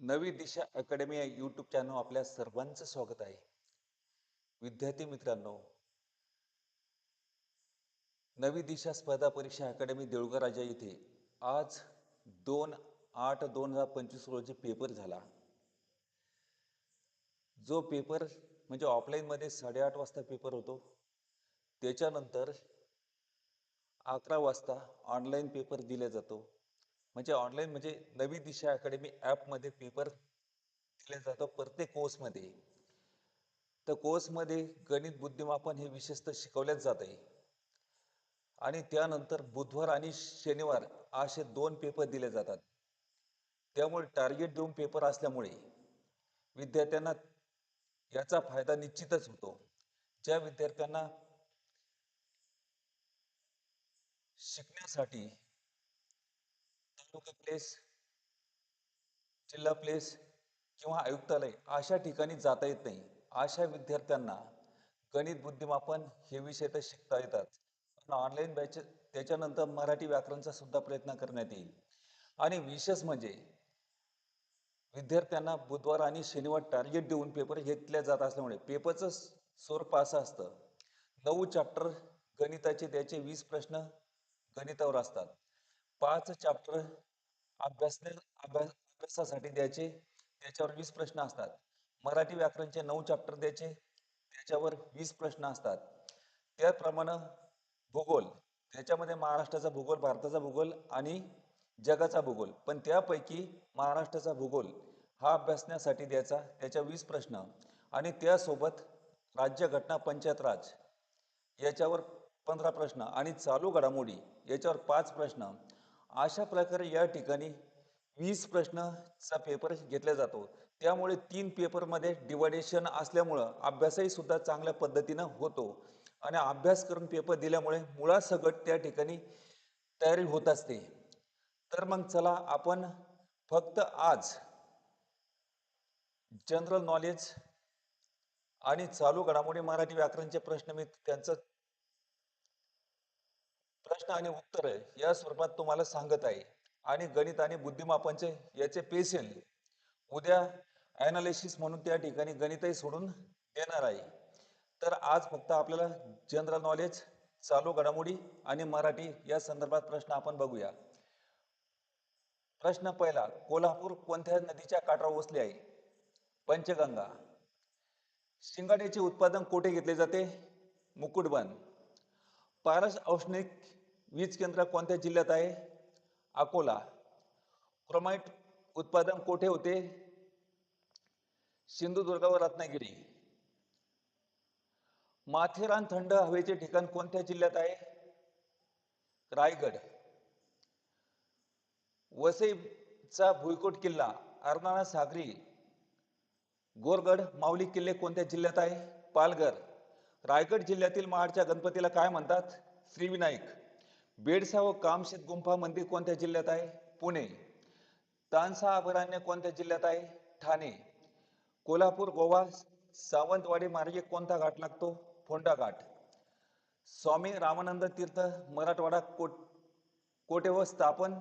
नवी दिशा अकॅडमी या YouTube channel आपल्या सर्वांचं स्वागत आहे. विद्यार्थी मित्रांनो नवी दिशा स्पर्धा परीक्षा अकॅडमी देऊळगाव राजा येथे आज दोन आठ दोन हजार पंचवीस रोजी पेपर झाला. जो पेपर म्हणजे ऑफलाईनमध्ये साडेआठ वाजता पेपर होतो त्याच्यानंतर अकरा वाजता ऑनलाईन पेपर दिला जातो. म्हणजे ऑनलाईन म्हणजे नवी दिशा अकॅडमी ॲपमध्ये पेपर दिले जातो प्रत्येक कोर्समध्ये तर कोर्समध्ये गणित बुद्धिमापन हे विशेषतः शिकवल्याच जात. आहे आणि त्यानंतर बुधवार आणि शनिवार असे दोन पेपर दिले जातात. त्यामुळे टार्गेट देऊन पेपर असल्यामुळे विद्यार्थ्यांना याचा फायदा निश्चितच होतो. ज्या विद्यार्थ्यांना शिकण्यासाठी तालुका प्लेस जिल्हा प्लेस किंवा आयुक्तालय अशा ठिकाणी जाता येत नाही. अशा विद्यार्थ्यांना गणित बुद्धिमापन हे विषय तर शिकता येतात. पण ऑनलाईन बॅच त्याच्यानंतर मराठी व्याकरणचा सुद्धा प्रयत्न करण्यात येईल. आणि विशेष म्हणजे विद्यार्थ्यांना बुधवार आणि शनिवार टार्गेट देऊन पेपर घेतल्या जात असल्यामुळे पेपरचं स्वरूप असं असतं. नऊ चॅप्टर गणिताचे त्याचे वीस प्रश्न गणितावर असतात. पाच चॅप्टर अभ्यासने अभ्यास अभ्यासासाठी द्यायचे. त्याच्यावर वीस प्रश्न असतात. मराठी व्याकरणचे नऊ चॅप्टर द्यायचे. त्याच्यावर वीस प्रश्न असतात. त्याप्रमाणे भूगोल. त्याच्यामध्ये महाराष्ट्राचा भूगोल भारताचा भूगोल आणि जगाचा भूगोल. पण त्यापैकी महाराष्ट्राचा भूगोल हा अभ्यासण्यासाठी द्यायचा. त्याच्या वीस प्रश्न. आणि त्यासोबत राज्यघटना पंचायत राज. याच्यावर पंधरा प्रश्न. आणि चालू घडामोडी. याच्यावर पाच प्रश्न. अशा प्रकारे या ठिकाणी वीस प्रश्नचा पेपर घेतला जातो. त्यामुळे तीन पेपरमध्ये डिवायडेशन असल्यामुळं अभ्यासही सुद्धा चांगल्या पद्धतीनं होतो. आणि अभ्यास करून पेपर दिल्यामुळे मुळासकट त्या ठिकाणी तयारी होत असते. तर मग चला आपण फक्त आज जनरल नॉलेज आणि चालू घडामोडी मराठी व्याकरणचे प्रश्न मी त्यांचं प्रश्न आणि उत्तर या स्वरूपात तुम्हाला सांगत आहे. आणि गणित आणि बुद्धिमापनचे याचे पेशल. उद्या अनालिसिस म्हणून त्या ठिकाणी गणितही सोडून देणार आहे. तर आज फक्त आपल्याला जनरल नॉलेज चालू घडामोडी आणि मराठी या संदर्भात प्रश्न आपण बघूया. प्रश्न पहिला कोल्हापूर कोणत्या नदीच्या काठावर वसले आहे? पंचगंगा. शिंगाड्याचे उत्पादन कोठे घेतले जाते? मुकुटबन पारस औष्णिक वीज केंद्र कोणत्या जिल्ह्यात आहे? अकोला. क्रोमाइट उत्पादन कोठे होते? सिंधुदुर्ग व रत्नागिरी. माथेरान थंड हवेचे ठिकाण कोणत्या जिल्ह्यात आहे? रायगड. वसईचा भुईकोट किल्ला अर्नाळा सागरी. गोरगड माऊली किल्ले कोणत्या जिल्ह्यात आहे? पालघर. रायगड जिल्ह्यातील महाडच्या गणपतीला काय म्हणतात? श्रीविनायक. बेडसा व कामशेत गुंफा मंदिर कोणत्या जिल्ह्यात आहे? पुणे. तानसा अभयारण्य कोणत्या जिल्ह्यात आहे? ठाणे. कोल्हापूर गोवा सावंतवाडी मार्गे कोणता घाट लागतो? फोंडा घाट. स्वामी रामानंद तीर्थ मराठवाडा कोट कोटे व स्थापन?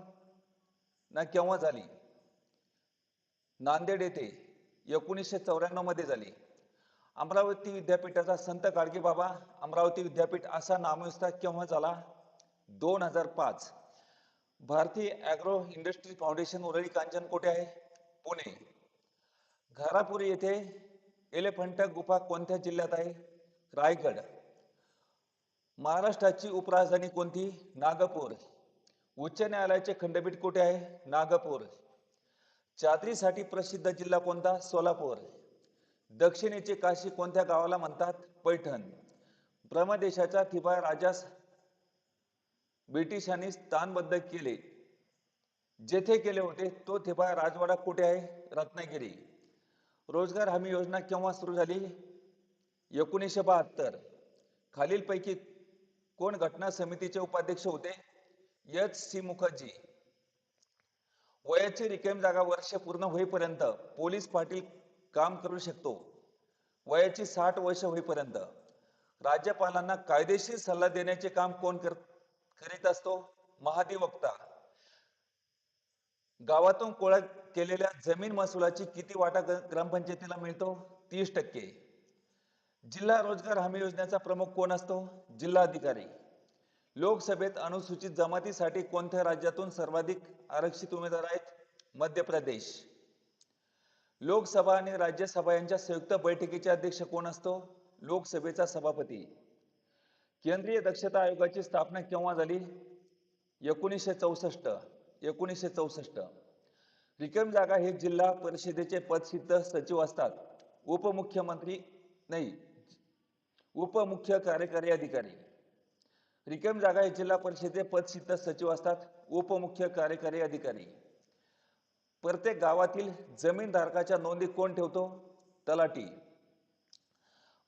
ना केव्हा झाली? नांदेड येथे एकोणीसशे चौऱ्याण्णवमध्ये झाली. अमरावती विद्यापीठाचा संत गाडगे बाबा अमरावती विद्यापीठ असा नामविस्तार केव्हा झाला? दोन हजार पाच. Bharatiya agro industry foundation Uruli Kanchan कोठे आहे? पुणे. घारापुरी येथे एलिफंटा गुफा कोणत्या जिल्ह्यात आहे? रायगड. महाराष्ट्राची उपराजधानी कोणती? नागपूर. उच्च न्यायालयाचे खंडपीठ कुठे आहे? नागपूर. चादरीसाठी प्रसिद्ध जिल्हा कोणता? सोलापूर. दक्षिणेचे काशी कोणत्या गावाला म्हणतात? पैठण. ब्रह्मदेशाचा थिबा राजास ब्रिटिशांनी स्थानबद्ध केले. जेथे केले होते तो थेपा राजवाडा कुठे आहे? रत्नागिरी. रोजगार हमी योजना केव्हा सुरू झाली? एकोणीसशे बहात्तर. खालीलपैकी कोण घटना समितीचे उपाध्यक्ष होते? एच. सी. मुखर्जी. वयाची रिकामी जागा वर्ष पूर्ण होईपर्यंत पोलीस पाटील काम करू शकतो. वयाची साठ वर्ष होईपर्यंत. राज्यपालांना कायदेशीर सल्ला देण्याचे काम कोण कर करीत असतो महाधिवक्ता. गावातून गोळा केलेल्या जमीन महसुलाची किती वाटा ग्रामपंचायतीला मिळतो? तीस टक्के. जिल्हा रोजगार हमी योजनेचा प्रमुख कोण असतो? जिल्हाधिकारी लोकसभेत अनुसूचित जमातीसाठी कोणत्या राज्यातून सर्वाधिक आरक्षित उमेदवार आहेत? मध्य प्रदेश. लोकसभा आणि राज्यसभा यांच्या संयुक्त बैठकीचे अध्यक्ष कोण असतो? लोकसभेचा सभापती. केंद्रीय दक्षता आयोगाची स्थापना केव्हा झाली? एकोणीसशे चौसष्ट एकोणीसशे चौसष्ट. रिकम जागा हे जिल्हा परिषदेचे पदसिद्ध सचिव असतात. उपमुख्यमंत्री नाही उपमुख्य कार्यकारी अधिकारी. रिकम जागा हे जिल्हा परिषदेचे पदसिद्ध सचिव असतात उपमुख्य कार्यकारी अधिकारी. प्रत्येक गावातील जमीनधारकाच्या नोंदी कोण ठेवतो? तलाठी.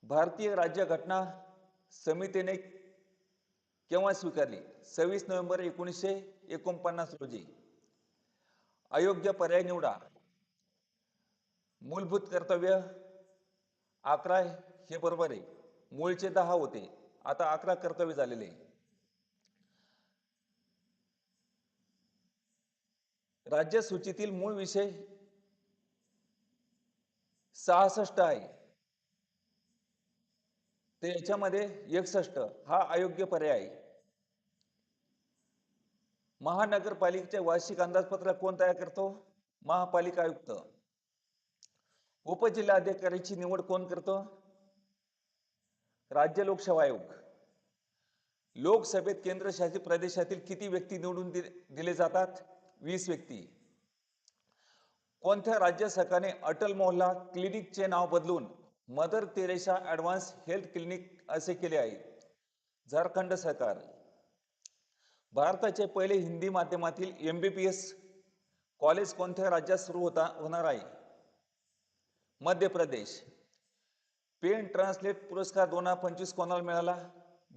भारतीय राज्य घटना समितीने केव्हा स्वीकारली? सव्वीस नोव्हेंबर एकोणीसशे एकोणपन्नास रोजी. अयोग्य पर्याय निवडा. मूलभूत कर्तव्य अकरा हे बरोबर आहे. मूळचे दहा होते. आता अकरा कर्तव्य झालेले. राज्य सूचीतील मूळ विषय सहासष्ट आहे. तर याच्यामध्ये एकसष्ट हा अयोग्य पर्याय. महानगरपालिकेच्या महानगरपालिकेचे वार्षिक अंदाजपत्रक कोण तयार करतो? महापालिका आयुक्त. उपजिल्हाधिकाऱ्याची निवड कोण करतो? राज्य लोकसेवा आयोग. लोकसभेत केंद्रशासित प्रदेशातील किती व्यक्ती निवडून दि- दिले जातात? वीस व्यक्ती. कोणत्या राज्य सरकारने अटल मोहल्ला क्लिनिकचे नाव बदलून Mother Teresa advance health clinic असे केले आहे. झारखंड सरकार. भारताचे पहिले हिंदी माध्यमातील M B B S college कोणत्या राज्यात सुरू होता होणार आहे? मध्य प्रदेश. पेन ट्रान्सलेट पुरस्कार दोन हजार पंचवीस कोणाला मिळाला?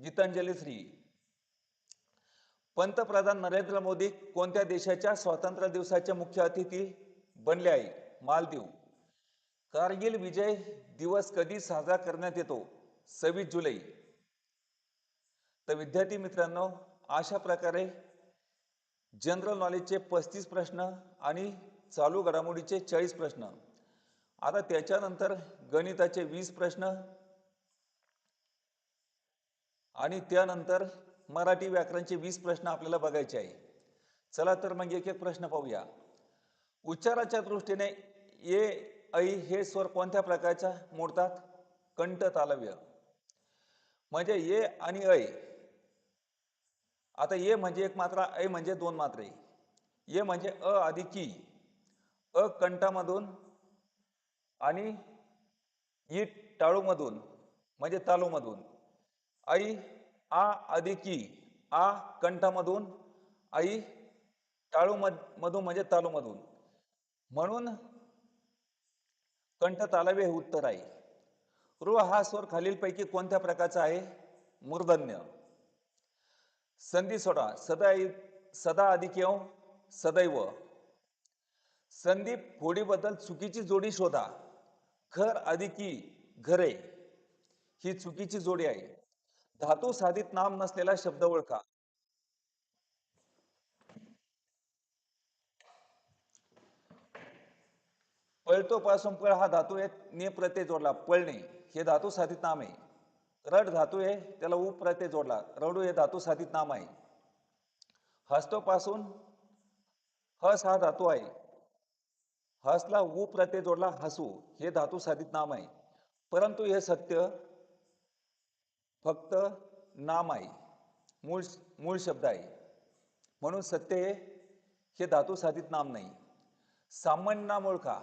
गीतांजली श्री. पंतप्रधान नरेंद्र मोदी कोणत्या देशाच्या स्वातंत्र्य दिवसाचे मुख्य अतिथी बनले आहे? मालदीव. कारगिल विजय दिवस कधी साजरा करण्यात येतो? सव्वीस जुलै. तर विद्यार्थी मित्रांनो अशा प्रकारे जनरल नॉलेजचे पस्तीस प्रश्न आणि चालू घडामोडीचे चाळीस प्रश्न. आता त्याच्यानंतर गणिताचे वीस प्रश्न आणि त्यानंतर मराठी व्याकरणचे वीस प्रश्न आपल्याला बघायचे आहे. चला तर मग एक एक प्रश्न पाहूया. उच्चाराच्या दृष्टीने ए ऐ हे स्वर कोणत्या प्रकारच्या? मोडतात? कंठ तालव्य. म्हणजे ये आणि ऐ आता ये म्हणजे एक मात्रा ऐ म्हणजे दोन मात्रे. ये म्हणजे अ आधी की. अ कंठामधून आणि ई टाळूमधून म्हणजे तालूमधून. आई आ आधी की. आ कंठामधून आई टाळू मधून म्हणजे तालूमधून. म्हणून कंठ तालवे हे उत्तर आहे. ऋ हा स्वर खालीलपैकी कोणत्या प्रकारचा आहे? मूर्धन्य. संधी सोडा. सदा सदा अधिक येऊ सदैव. संदीप फोडीबद्दल चुकीची जोडी शोधा. खर अधिकी घरे. ही चुकीची जोडी आहे. धातू साधित नाम नसलेला शब्द ओळखा. पळतोपासून पळ हा धातू आहे ने प्रत्यय जोडला पळणे हे धातू साधित नाम आहे. रड धातू आहे त्याला उप प्रत्यय जोडला. रडू हे धातू साधित नाम आहे. हस्तोपासून हस हा धातू आहे. हसला उ प्रत्यय जोडला हसू. हे धातू साधित नाम आहे. परंतु हे सत्य फक्त नाम आहे. मूळ मूळ शब्द आहे. म्हणून सत्य हे हे धातू साधित नाम नाही. सामान्य नाम ओळखा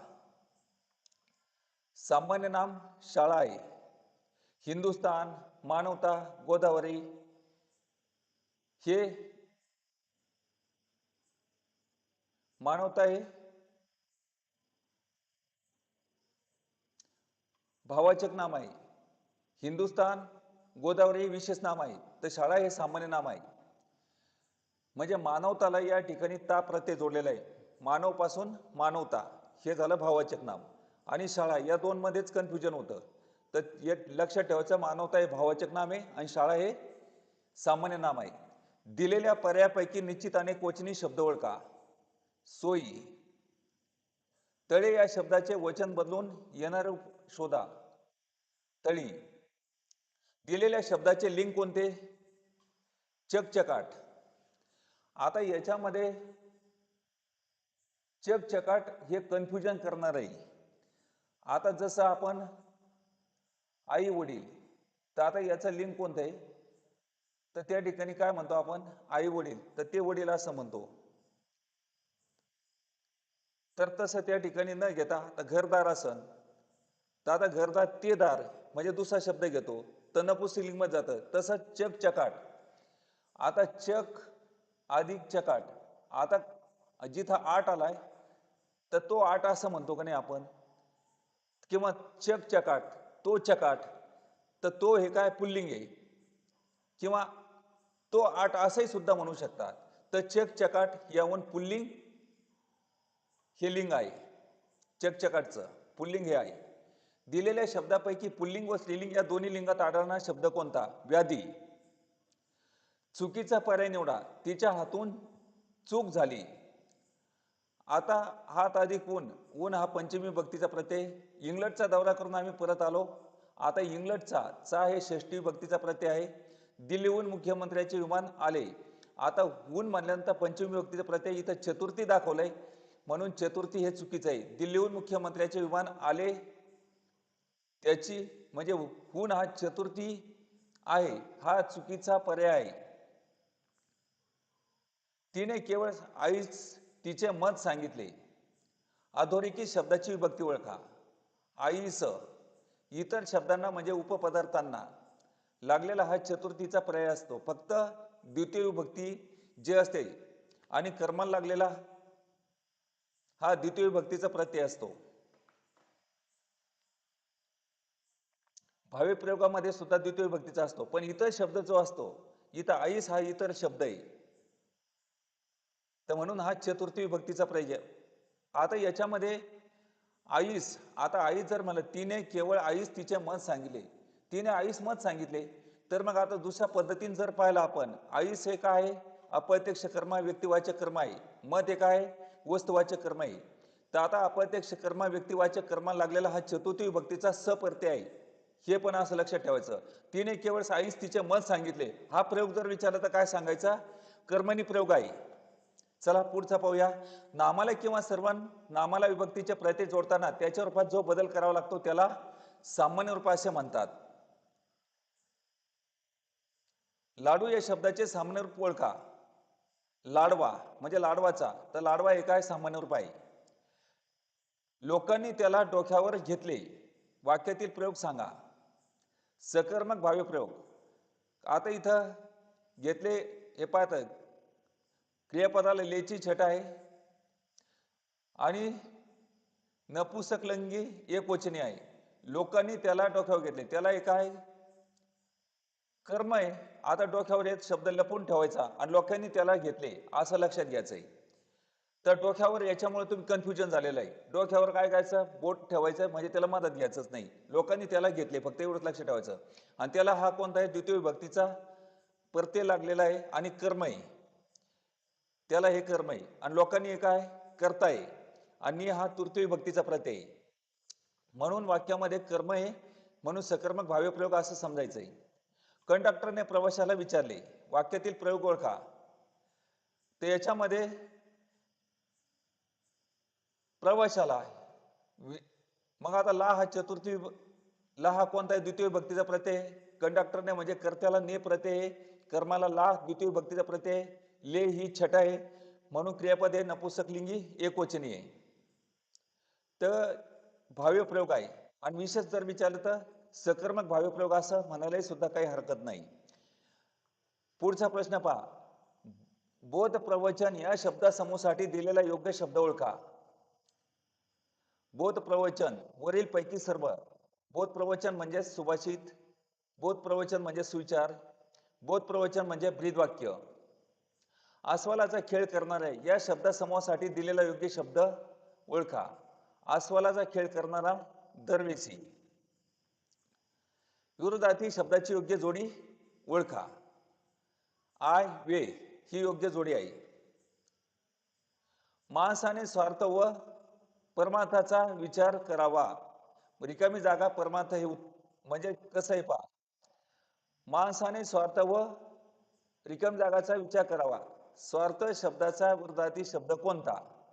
सामान्य नाम शाळा आहे हिंदुस्तान मानवता गोदावरी हे मानवता हे भावाचक नाम आहे. हिंदुस्तान गोदावरी हे विशेष नाम आहे. तर शाळा हे सामान्य नाम आहे. म्हणजे मानवताला या ठिकाणी ता प्रत्यय जोडलेला आहे. मानवपासून मानवता. हे झालं भावाचक नाम. आणि शाळा या दोनमध्येच कन्फ्युजन होतं. तर हे लक्षात ठेवायचं मानवता हे भावाचक नाम आहे आणि शाळा हे सामान्य नाम आहे. दिलेल्या पर्यायापैकी निश्चित आणि कोचनी शब्द ओळखा. सोयी. तळे या शब्दाचे वचन बदलून येणार शोधा. तळी. दिलेल्या शब्दाचे लिंक कोणते? चकचकाट. आता याच्यामध्ये चकचकाट हे कन्फ्युजन करणार आहे आता जसं आपण आई वडील तर आता याचं लिंक कोणतं आहे? तर त्या ठिकाणी काय म्हणतो आपण? आई वडील. तर ते वडील असं म्हणतो. तर तसं त्या ठिकाणी न घेता आता घरदार असन. तर आता घरदार ते दार म्हणजे दुसरा शब्द घेतो. तर नपुसलिंगमध्ये जातं. तसं चक चकाट. आता चक अधिक चकाट. आता जिथं आठ आलाय तर तो आठ असं म्हणतो का नाही आपण? किंवा चक चकाट तो चकाट तर तो हे काय पुल्लिंग आहे? किंवा तो आठ असंही सुद्धा म्हणू शकतात. तर चक चकाट याहून पुल्लिंग हे लिंग आहे. चकचकाटचं पुल्लिंग हे आहे. दिलेल्या शब्दापैकी पुल्लिंग व स्त्रीलिंग या दोन्ही लिंगात आढळणारा शब्द कोणता? व्याधी. चुकीचा पर्याय निवडा. तिच्या हातून चूक झाली. आता हात अधिक ऊन. ऊन हा पंचमी भक्तीचा प्रत्यय. इंग्लंडचा दौरा करून आम्ही परत आलो. आता इंग्लंडचा चा हे षष्टी भक्तीचा प्रत्यय आहे. दिल्लीहून मुख्यमंत्र्याचे विमान आले. आता ऊन म्हणल्यानंतर पंचमी भक्तीचा प्रत्यय इथं चतुर्थी दाखवलंय. म्हणून चतुर्थी हे चुकीचं आहे. दिल्लीहून मुख्यमंत्र्याचे विमान आले. त्याची म्हणजे हून हा चतुर्थी आहे. हा चुकीचा पर्याय आहे. तिने केवळ आईच तिचे मत सांगितले. अधोरेखित शब्दाची विभक्ती ओळखा. आईस इतर शब्दांना म्हणजे उपपदार्थांना. लागलेला हा चतुर्थीचा पर्याय असतो. फक्त द्वितीय विभक्ती जे असते आणि कर्माला लागलेला हा द्वितीय विभक्तीचा प्रत्यय असतो. भावी प्रयोगामध्ये सुद्धा द्वितीय विभक्तीचा असतो. पण इतर शब्द जो असतो इथं आईस हा इतर शब्द आहे तर म्हणून हा चतुर्थी विभक्तीचा प्रयोग आता याच्यामध्ये आईस आता आईस जर म्हणलं तिने केवळ आईस तिचे मत सांगितले. तिने आईस मत सांगितले तर मग आता दुसऱ्या पद्धतीने जर पाहिलं आपण आईस हे काय आहे? अप्रत्यक्ष कर्म आहे व्यक्तिवाचक कर्म आहे. मत हे काय आहे? वस्तुवाचक कर्म आहे. तर आता अप्रत्यक्ष कर्म व्यक्तिवाचक कर्माला लागलेला हा चतुर्थी विभक्तीचा सप्रत्यय आहे. हे पण असं लक्षात ठेवायचं. तिने केवळ आईस तिचे मत सांगितले. हा प्रयोग जर विचारला तर काय सांगायचा? कर्मणी प्रयोग आहे. चला पुढचा पाहूया. नामाला किंवा सर्व नामाला विभक्तीचे प्रयत्न जोडताना त्याच्या रूपात जो बदल करावा लागतो त्याला सामान्य रूप असे म्हणतात. लाडू या शब्दाचे सामान्य रूप ओळखा. लाडवा म्हणजे लाडवाचा. तर लाडवा हे काय? सामान्य रूप आहे. लोकांनी त्याला डोक्यावर घेतले. वाक्यातील प्रयोग सांगा. सकर्मक भाव्य प्रयोग. आता इथं घेतले हे पाहत क्रियापदाला लेची छट आहे. आणि नपुसकलंगी एकवचनी आहे. लोकांनी त्याला डोक्यावर घेतले. त्याला एक आहे कर्म आहे. आता डोक्यावर एक शब्द लपून ठेवायचा आणि लोकांनी त्याला घेतले. असं लक्षात घ्यायचंय तर डोक्यावर याच्यामुळे तुम्ही कन्फ्युजन झालेलं आहे. डोक्यावर काय करायचं बोट ठेवायचं म्हणजे त्याला मदत घ्यायचंच नाही. लोकांनी त्याला घेतले. फक्त एवढंच लक्ष ठेवायचं. आणि त्याला हा कोणता आहे? द्वितीय विभक्तीचा प्रत्यय लागलेला आहे आणि कर्म आहे. त्याला हे कर्म आहे. आणि लोकांनी हे काय? करताय. आणि हा तृतीय भक्तीचा प्रत्यय आहे. म्हणून वाक्यामध्ये कर्म आहे. म्हणून सकर्मक भाव्य प्रयोग असं समजायचंय. कंडक्टरने प्रवाशाला विचारले वाक्यातील प्रयोग ओळखा. तर याच्यामध्ये प्रवाशाला मग आता ला हा चतुर्थी ला हा कोणता आहे? द्वितीय भक्तीचा प्रत्यय कंडक्टरने म्हणजे कर्त्याला ने प्रत्यय कर्माला ला द्वितीय भक्तीचा प्रत्यय ले ही छटा आहे म्हणून क्रियापद हे नपुसकलिंगी एकवचनी आहे तर भाव्य प्रयोग आहे. आणि विशेष जर विचारलं तर सकर्मक भाव्य प्रयोग असं म्हणायलाही सुद्धा काही हरकत नाही. पुढचा प्रश्न पहा. बोध प्रवचन या शब्दासमूहासाठी दिलेला योग्य शब्द ओळखा. बोध प्रवचन वरील पैकी सर्व. बोध प्रवचन म्हणजे सुभाषित. बोध प्रवचन म्हणजे सुविचार. बोध प्रवचन म्हणजे ब्रीदवाक्य. अस्वलाचा खेळ करणारे या शब्दासमूहासाठी दिलेला योग्य शब्द ओळखा. अस्वलाचा खेळ करणारा दरवेशी विरोधार्थी शब्दाची योग्य जोडी ओळखा. आय वे ही योग्य जोडी आहे. माणसाने स्वार्थ व परमार्थाचा विचार करावा. रिकामी जागा परमार्थ हे म्हणजे कसं आहे पहा. माणसाने स्वार्थ व रिकाम जागाचा विचार करावा. स्वार्थ शब्दाचा विरोधार्थी शब्द कोणता?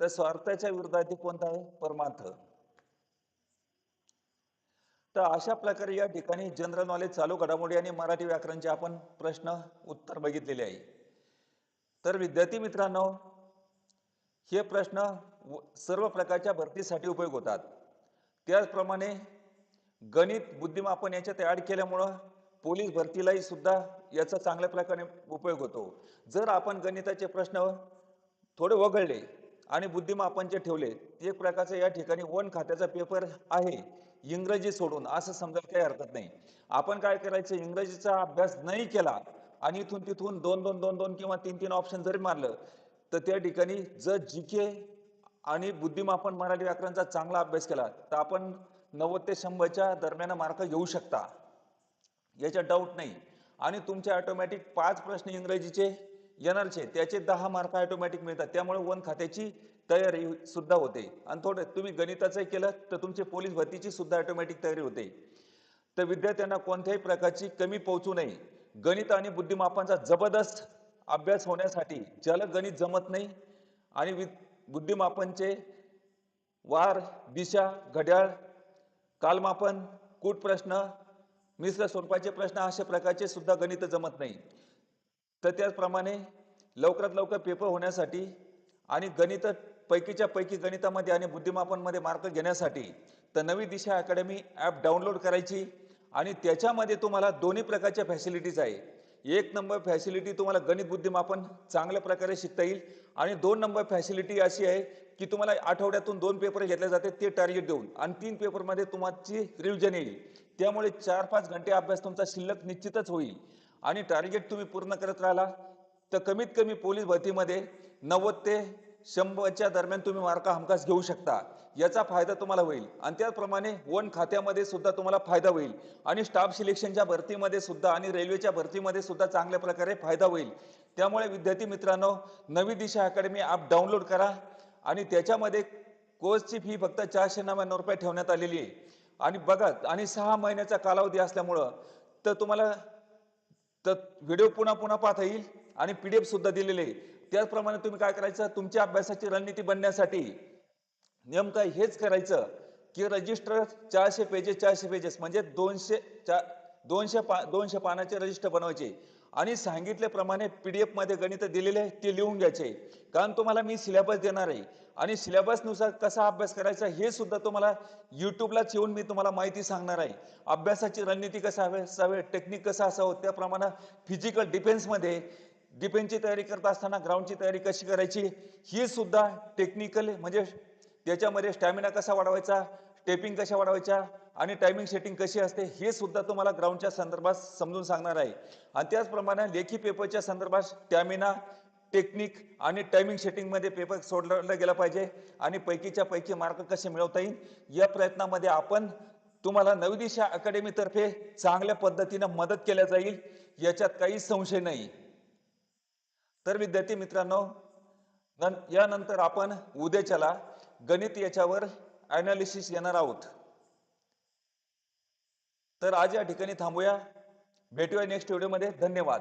तर स्वार्थाच्या विरोधार्थी कोणता आहे? परमार्थ. तर अशा प्रकारे या ठिकाणी जनरल नॉलेज चालू घडामोडी आणि मराठी व्याकरणचे आपण प्रश्न उत्तर बघितलेले आहे. तर विद्यार्थी मित्रांनो हे प्रश्न सर्व प्रकारच्या भरतीसाठी उपयोग होतात. त्याचप्रमाणे गणित बुद्धिमापन याच्यात तयार केल्यामुळं पोलीस भरतीलाही सुद्धा याचा चांगल्या प्रकारे उपयोग होतो. जर आपण गणिताचे प्रश्न थोडे वगळले आणि बुद्धिमापनचे ठेवले एक प्रकारचा या ठिकाणी वन खात्याचा पेपर आहे इंग्रजी सोडून असं समजायला काही हरकत नाही. आपण काय करायचं इंग्रजीचा अभ्यास नाही केला आणि इथून तिथून दोन दोन दोन दोन किंवा तीन तीन ऑप्शन जरी मारलं तर त्या ठिकाणी जर जी के आणि बुद्धिमापन मराठी व्याकरणचा चांगला अभ्यास केला तर आपण नव्वद ते शंभरच्या दरम्यान मार्क येऊ शकता. याच्या डाऊट नाही. आणि तुमचे ऑटोमॅटिक पाच प्रश्न इंग्रजीचे येणारचे त्याचे दहा मार्क ऑटोमॅटिक मिळतात. त्यामुळे वन खात्याची तयारी सुद्धा होते. आणि थोडं तुम्ही गणिताचं केलं तर तुमचे पोलीस भरतीची सुद्धा ऑटोमॅटिक तयारी होते. तर विद्यार्थ्यांना कोणत्याही प्रकारची कमी पोहोचू नये. गणित आणि बुद्धिमापांचा जबरदस्त अभ्यास होण्यासाठी ज्याला गणित जमत नाही आणि वि बुद्धिमापनचे वार दिशा घड्याळ कालमापन कूट प्रश्न मिश्र स्वरूपाचे प्रश्न अशा प्रकारचे सुद्धा गणित जमत नाही. तर त्याचप्रमाणे लवकरात लवकर पेपर होण्यासाठी आणि गणित पैकीच्या पैकी गणितामध्ये आणि बुद्धिमापनमध्ये मार्क घेण्यासाठी तर नवी दिशा अकॅडमी ॲप डाउनलोड करायची आणि त्याच्यामध्ये तुम्हाला दोन्ही प्रकारच्या फॅसिलिटीज आहे. एक नंबर फॅसिलिटी तुम्हाला गणित बुद्धिमापन चांगल्या प्रकारे शिकता येईल आणि दोन नंबर फॅसिलिटी अशी आहे की तुम्हाला आठवड्यातून दोन पेपर घेतले जाते ते टार्गेट देऊन. आणि तीन पेपरमध्ये तुमची रिव्हिजन येईल. त्यामुळे चार पाच घंटे अभ्यास तुमचा शिल्लक निश्चितच होईल. आणि टार्गेट तुम्ही पूर्ण करत राहिला तर कमीत कमी पोलीस भरतीमध्ये नव्वद ते शंभरच्या दरम्यान तुम्ही मार्क हमखास घेऊ शकता. याचा फायदा तुम्हाला होईल. आणि त्याचप्रमाणे वन खात्यामध्ये सुद्धा तुम्हाला फायदा होईल. आणि स्टाफ सिलेक्शनच्या भरतीमध्ये सुद्धा आणि रेल्वेच्या भरतीमध्ये सुद्धा चांगल्या प्रकारे फायदा होईल. त्यामुळे विद्यार्थी मित्रांनो नवी दिशा अकॅडमी ॲप डाउनलोड करा. आणि त्याच्यामध्ये कोर्सची फी फक्त चारशे नव्याण्णव रुपये ठेवण्यात आलेली आहे. आणि बघा आणि सहा महिन्याचा कालावधी असल्यामुळं तर तुम्हाला तर व्हिडिओ पुन्हा पुन्हा पाहता येईल आणि पीडीएफ सुद्धा दिलेले. आहे त्याचप्रमाणे तुम्ही काय करायचं? तुमच्या अभ्यासाची रणनीती बनण्यासाठी नेमकं हेच करायचं की रजिस्टर चारशे पेजेस चारशे पेजेस म्हणजे दोनशे चा दोनशे पा दोनशे पानाचे रजिस्टर बनवायचे. आणि सांगितल्याप्रमाणे पी डी एफमध्ये गणित दिलेले आहे ते लिहून घ्यायचे. कारण तुम्हाला मी सिलेबस देणार आहे. आणि सिलेबसनुसार कसा अभ्यास करायचा हे सुद्धा तुम्हाला यूट्यूबलाच येऊन मी तुम्हाला माहिती सांगणार आहे. अभ्यासाची रणनीती कसा हवे असावे टेक्निक कसं असावं त्याप्रमाणे फिजिकल डिफेन्समध्ये डिफेन्सची तयारी करत असताना ग्राउंडची तयारी कशी करायची ही सुद्धा टेक्निकल म्हणजे त्याच्यामध्ये स्टॅमिना कसा वाढवायचा स्टेपिंग कशा वाढवायच्या आणि टायमिंग सेटिंग कशी असते हे सुद्धा तुम्हाला ग्राउंडच्या संदर्भात समजून सांगणार आहे. आणि त्याचप्रमाणे लेखी पेपरच्या संदर्भात स्टॅमिना टेक्निक आणि टायमिंग सेटिंगमध्ये पेपर सोडला गेला पाहिजे. आणि पैकीच्या पैकी मार्क कसे मिळवता येईल या प्रयत्नामध्ये आपण तुम्हाला नवी दिशा अकॅडमीतर्फे चांगल्या पद्धतीनं मदत केल्या जाईल याच्यात काही संशय नाही. तर विद्यार्थी मित्रांनो यानंतर आपण उद्याच्याला गणित याच्यावर अनालिसिस येणार आहोत. तर आज या ठिकाणी थांबूया. भेटूया नेक्स्ट व्हिडिओमध्ये धन्यवाद.